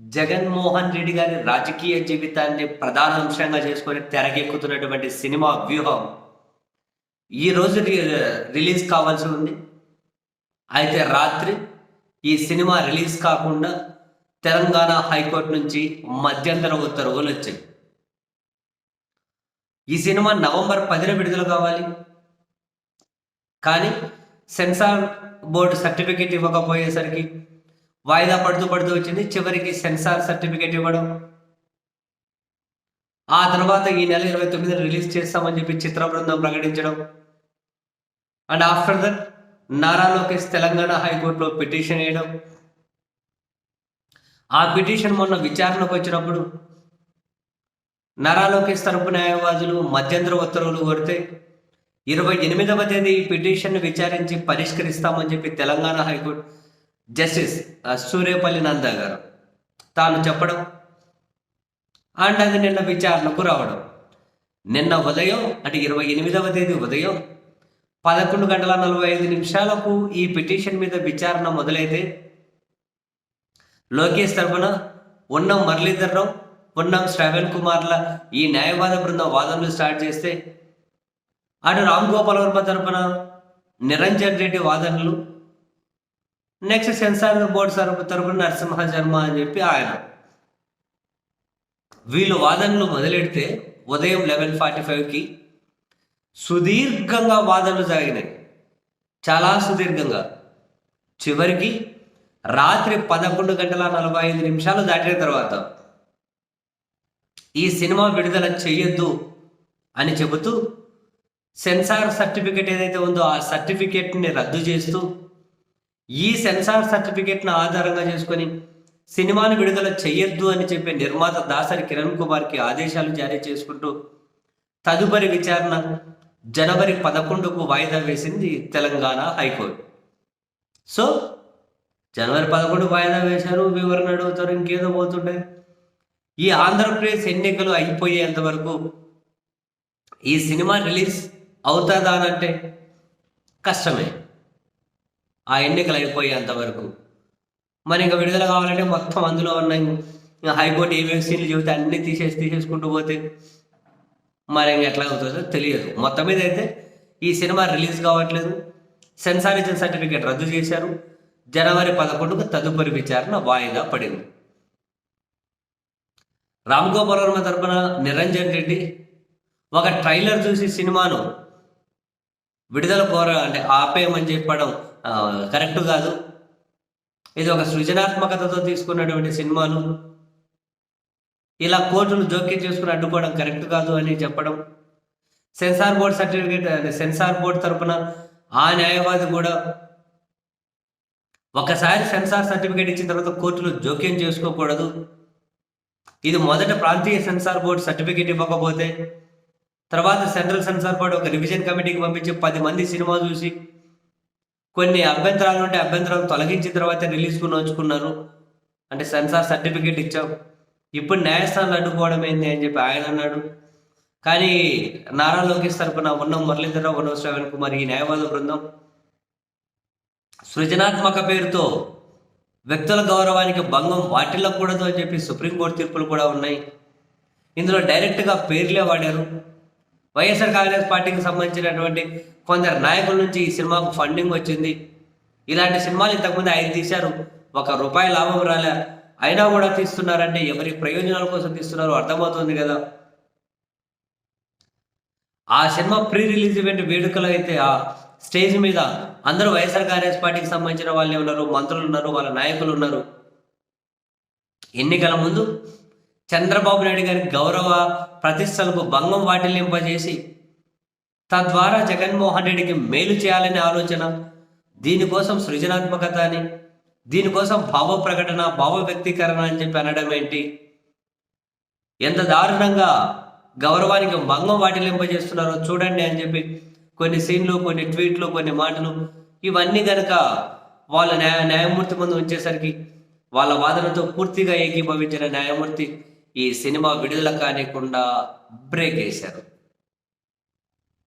జగన్మోహన్ రెడ్డి గారి రాజకీయ జీవితాన్ని ప్రధాన అంశంగా చేసుకొని తెరకెక్కుతున్నటువంటి సినిమా వ్యూహం ఈ రోజు రిలీజ్ కావాల్సి ఉంది. అయితే రాత్రి ఈ సినిమా రిలీజ్ కాకుండా తెలంగాణ హైకోర్టు నుంచి మధ్యంతర ఉత్తర్వులు వచ్చాయి. ఈ సినిమా నవంబర్ పదిన విడుదల కావాలి. కానీ సెన్సార్ బోర్డు సర్టిఫికేట్ ఇవ్వకపోయేసరికి వాయిదా పడుతూ పడుతూ వచ్చింది. చివరికి సెన్సార్ సర్టిఫికేట్ ఇవ్వడం. ఆ తర్వాత ఈ నెల ఇరవై తొమ్మిదిన రిలీజ్ చేస్తామని చెప్పి చిత్ర బృందం ప్రకటించడం. And after that Nara Lokesh Telangana హైకోర్టులో పిటిషన్ వేయడం. ఆ పిటిషన్ మొన్న విచారణకు వచ్చినప్పుడు నారా లోకేష్ తరపు న్యాయవాదులు మధ్యంతర ఉత్తర్వులు కోరితే ఇరవై ఎనిమిదవ తేదీ ఈ పిటిషన్ విచారించి పరిష్కరిస్తామని చెప్పి Telangana high court justice Suryapalli Nanda గారు. తాను చెప్పడం అండ్ అది నిన్న విచారణకు రావడం. నిన్న ఉదయం అంటే ఇరవై ఎనిమిదవ తేదీ ఉదయం పదకొండు గంటల నలభై ఐదు నిమిషాలకు ఈ పిటిషన్ మీద విచారణ మొదలైతే లోకేష్ తరఫున ఉన్నం మురళీధర్రావు ఉన్నం శ్రవణ్ కుమార్ల ఈ న్యాయవాద బృందం వాదనలు స్టార్ట్ చేస్తే అటు రామ్ గోపాల్ వర్మ తరఫున నిరంజన్ రెడ్డి వాదనలు నెక్స్ట్ సెన్సార్ బోర్డు తరపు తరపున నరసింహ శర్మ అని చెప్పి ఆయన. వీళ్ళు వాదనలు మొదలెడితే ఉదయం లెవెన్ ఫార్టీ ఫైవ్కి సుదీర్ఘంగా వాదనలు జరిగినాయి. చాలా సుదీర్ఘంగా. చివరికి రాత్రి పదకొండు గంటల నలభై ఐదు నిమిషాలు దాటిన తర్వాత ఈ సినిమా విడుదల చేయొద్దు అని చెబుతూ సెన్సార్ సర్టిఫికేట్ ఏదైతే ఉందో ఆ సర్టిఫికేట్ని రద్దు చేస్తూ ఈ సెన్సార్ సర్టిఫికేట్ను ఆధారంగా చేసుకొని సినిమాను విడుదల చేయొద్దు అని చెప్పే నిర్మాత దాసరి కిరణ్ కుమార్కి ఆదేశాలు జారీ చేసుకుంటూ తదుపరి విచారణ జనవరి పదకొండుకు వాయిదా వేసింది తెలంగాణ హైకోర్టు. సో జనవరి పదకొండు వాయిదా వేశారు వివరణ అడుగుతారు ఇంకేదో పోతుండే. ఈ ఆంధ్రప్రదేశ్ ఎన్నికలు అయిపోయేంత వరకు ఈ సినిమా రిలీజ్ అవుతుందా అని అంటే కష్టమే. ఆ ఎన్నికలు అయిపోయేంత వరకు మరి ఇంకా విడుదల కావాలంటే మొత్తం అందులో ఉన్నాయి ఇంకా హైకోర్టు ఏమేమి సీన్లు చెబితే అన్నీ తీసేసి తీసేసుకుంటూ పోతే మరి ఇంకా ఎట్లా అవుతుందో తెలియదు. మొత్తం మీద అయితే ఈ సినిమా రిలీజ్ కావట్లేదు. సెన్సార్ ఇచ్చిన సర్టిఫికేట్ రద్దు చేశారు. జనవరి పదకొండుకు తదుపరి విచారణ వాయిదా పడింది. రామ్ గోపాల్ వర్మ తరపున నిరంజన్ రెడ్డి ఒక ట్రైలర్ చూసి సినిమాను విడుదల కోర అంటే ఆపేయమని చెప్పడం కరెక్ట్ కాదు. ఇది ఒక సృజనాత్మకతతో తీసుకున్నటువంటి సినిమాను ఇలా కోర్టును జోక్యం చేసుకుని అడ్డుకోవడం కరెక్ట్ కాదు అని చెప్పడం. Censor board certificate censor board తరపున ఆ న్యాయవాది కూడా ఒకసారి సెన్సార్ సర్టిఫికేట్ ఇచ్చిన తర్వాత కోర్టులు జోక్యం చేసుకోకూడదు. ఇది మొదట ప్రాంతీయ సెన్సార్ బోర్డు సర్టిఫికేట్ ఇవ్వకపోతే తర్వాత సెంట్రల్ సెన్సార్ బోర్డు ఒక రివిజన్ కమిటీకి పంపించి పది మంది సినిమా చూసి కొన్ని అభ్యంతరాలు ఉంటే అభ్యంతరాలు తొలగించిన తర్వాత రిలీజ్కు నోచుకున్నారు. అంటే సెన్సార్ సర్టిఫికేట్ ఇచ్చాం. ఇప్పుడు న్యాయస్థానాలు అడ్డుకోవడం ఏంది అని చెప్పి ఆయన అన్నాడు. కానీ నారా లోకేష్ తరపున ఉన్న మురళీధరరావు ఉన్న శ్రవణ్ కుమార్ ఈ న్యాయవాద బృందం సృజనాత్మక పేరుతో వ్యక్తుల గౌరవానికి భంగం వాటిల్లకూడదు అని చెప్పి సుప్రీంకోర్టు తీర్పులు కూడా ఉన్నాయి. ఇందులో డైరెక్ట్గా పేర్లే వాడారు. వైఎస్ఆర్ కాంగ్రెస్ పార్టీకి సంబంధించినటువంటి కొందరు నాయకుల నుంచి ఈ సినిమాకు ఫండింగ్ వచ్చింది. ఇలాంటి సినిమాలు ఇంతకుముందు ఐదు తీశారు. ఒక రూపాయి లాభం రాలే. అయినా కూడా తీస్తున్నారంటే ఎవరి ప్రయోజనాల కోసం తీస్తున్నారో అర్థమవుతుంది కదా. ఆ సినిమా ప్రీ రిలీజ్ ఈవెంట్ వేడుకలు అయితే ఆ స్టేజ్ మీద అందరూ వైఎస్ఆర్ కాంగ్రెస్ పార్టీకి సంబంధించిన వాళ్ళే ఉన్నారు మంత్రులు ఉన్నారు వాళ్ళ నాయకులు ఉన్నారు. ఎన్నికల ముందు చంద్రబాబు నాయుడు గారి గౌరవ ప్రతిష్టలకు భంగం వాటిల్లింపజేసి తద్వారా జగన్మోహన్ రెడ్డికి మేలు చేయాలనే ఆలోచన దీనికోసం సృజనాత్మకత అని దీనికోసం భావ ప్రకటన భావ వ్యక్తీకరణ అని చెప్పి అనడం ఏంటి? ఎంత దారుణంగా గౌరవానికి భంగం వాటిల్లింపజేస్తున్నారో చూడండి అని చెప్పి కొన్ని సీన్లు కొన్ని ట్వీట్లు కొన్ని మాటలు ఇవన్నీ గనక వాళ్ళ న్యాయ న్యాయమూర్తి ముందు ఉంచేసరికి వాళ్ళ వాదనతో పూర్తిగా ఏకీభవించిన న్యాయమూర్తి ఈ సినిమా విడుదల కానికుండా బ్రేక్ వేశారు.